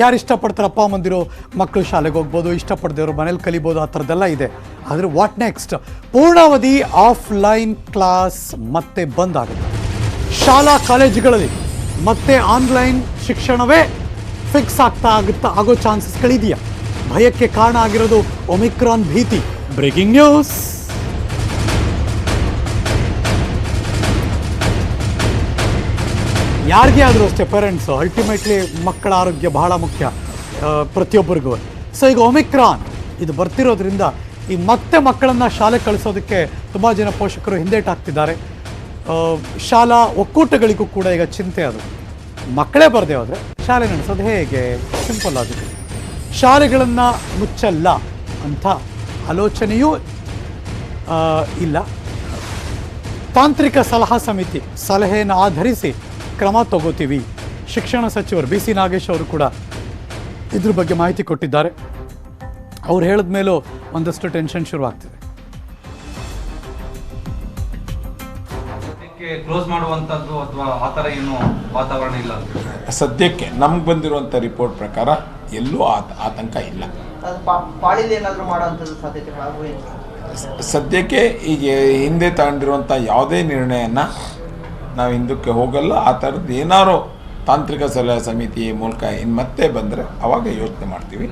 ಯಾರು ಇಷ್ಟಪಡ್ತಾರೆ ಅಪ್ಪ ಅಮ್ಮಂದಿರು ಮಕ್ಕಳು ಶಾಲೆಗೆ ಹೋಗ್ಬೋದು ಇಷ್ಟಪಡ್ದೇವ್ರು ಮನೇಲಿ ಕಲಿಬೋದು, ಆ ಥರದ್ದೆಲ್ಲ ಇದೆ. ಆದರೆ ವಾಟ್ ನೆಕ್ಸ್ಟ್ ಪೂರ್ಣಾವಧಿ ಆಫ್ಲೈನ್ ಕ್ಲಾಸ್ ಮತ್ತೆ ಬಂದಾಗುತ್ತೆ ಶಾಲಾ ಕಾಲೇಜುಗಳಲ್ಲಿ ಮತ್ತೆ ಆನ್ಲೈನ್ ಶಿಕ್ಷಣವೇ ಫಿಕ್ಸ್ ಆಗ್ತಾ ಆಗುತ್ತಾ ಆಗೋ ಚಾನ್ಸಸ್ಗಳಿದೆಯಾ ಭಯಕ್ಕೆ ಕಾರಣ ಆಗಿರೋದು ಒಮಿಕ್ರಾನ್ ಭೀತಿ. ಬ್ರೇಕಿಂಗ್ ನ್ಯೂಸ್ ಯಾರಿಗೇ ಆದರೂ ಅಷ್ಟೇ ಪೇರೆಂಟ್ಸು ಅಲ್ಟಿಮೇಟ್ಲಿ ಮಕ್ಕಳ ಆರೋಗ್ಯ ಬಹಳ ಮುಖ್ಯ ಪ್ರತಿಯೊಬ್ಬರಿಗೂ. ಸೊ ಈಗ ಒಮಿಕ್ರಾನ್ ಇದು ಬರ್ತಿರೋದ್ರಿಂದ ಈ ಮತ್ತೆ ಮಕ್ಕಳನ್ನು ಶಾಲೆ ಕಳಿಸೋದಕ್ಕೆ ತುಂಬ ಜನ ಪೋಷಕರು ಹಿಂದೇಟಾಗ್ತಿದ್ದಾರೆ ಶಾಲಾ ಒಕ್ಕೂಟಗಳಿಗೂ ಕೂಡ ಈಗ ಚಿಂತೆ ಅದು. ಮಕ್ಕಳೇ ಬರದೆ ಹೋದರೆ ಶಾಲೆ ನಡೆಸೋದು ಹೇಗೆ? ಸಿಂಪಲ್ ಆಗಿದೆ ಶಾಲೆಗಳನ್ನು ಮುಚ್ಚಲ್ಲ ಅಂತ ಆಲೋಚನೆಯೂ ಇಲ್ಲ. ತಾಂತ್ರಿಕ ಸಲಹಾ ಸಮಿತಿ ಸಲಹೆಯನ್ನು ಆಧರಿಸಿ ಕ್ರಮ ತಗೋತೀವಿ. ಶಿಕ್ಷಣ ಸಚಿವರು ಬಿ ಸಿ ನಾಗೇಶ್ ಅವರು ಕೂಡ ಇದ್ರ ಬಗ್ಗೆ ಮಾಹಿತಿ ಕೊಟ್ಟಿದ್ದಾರೆ. ಅವ್ರು ಹೇಳಿದ ಮೇಲೂ ಒಂದಷ್ಟು ಟೆನ್ಷನ್ ಶುರುವಾಗ್ತಿದೆ. ಆಗ್ತಿದೆ ಕ್ಲೋಸ್ ಮಾಡುವಂತದ್ದು ಅಥವಾ ಆ ಥರ ಏನು ವಾತಾವರಣ ಇಲ್ಲ ಅಂತ ಸದ್ಯಕ್ಕೆ ನಮ್ಗೆ ಬಂದಿರುವಂಥ ರಿಪೋರ್ಟ್ ಪ್ರಕಾರ ಎಲ್ಲೂ ಆತ ಆತಂಕ ಇಲ್ಲ. ಮಾಡೋವಂಥದ್ದು ಸದ್ಯಕ್ಕೆ ಈಗ ಹಿಂದೆ ತಗೊಂಡಿರುವಂಥ ಯಾವುದೇ ನಿರ್ಣಯನ ನಾವು ಹಿಂದಕ್ಕೆ ಹೋಗಲ್ಲ, ಆ ಥರದ್ದು ಏನಾರೋ ತಾಂತ್ರಿಕ ಸಲಹಾ ಸಮಿತಿ ಮೂಲಕ ಇನ್ನು ಮತ್ತೆ ಬಂದರೆ ಅವಾಗ ಯೋಚನೆ ಮಾಡ್ತೀವಿ.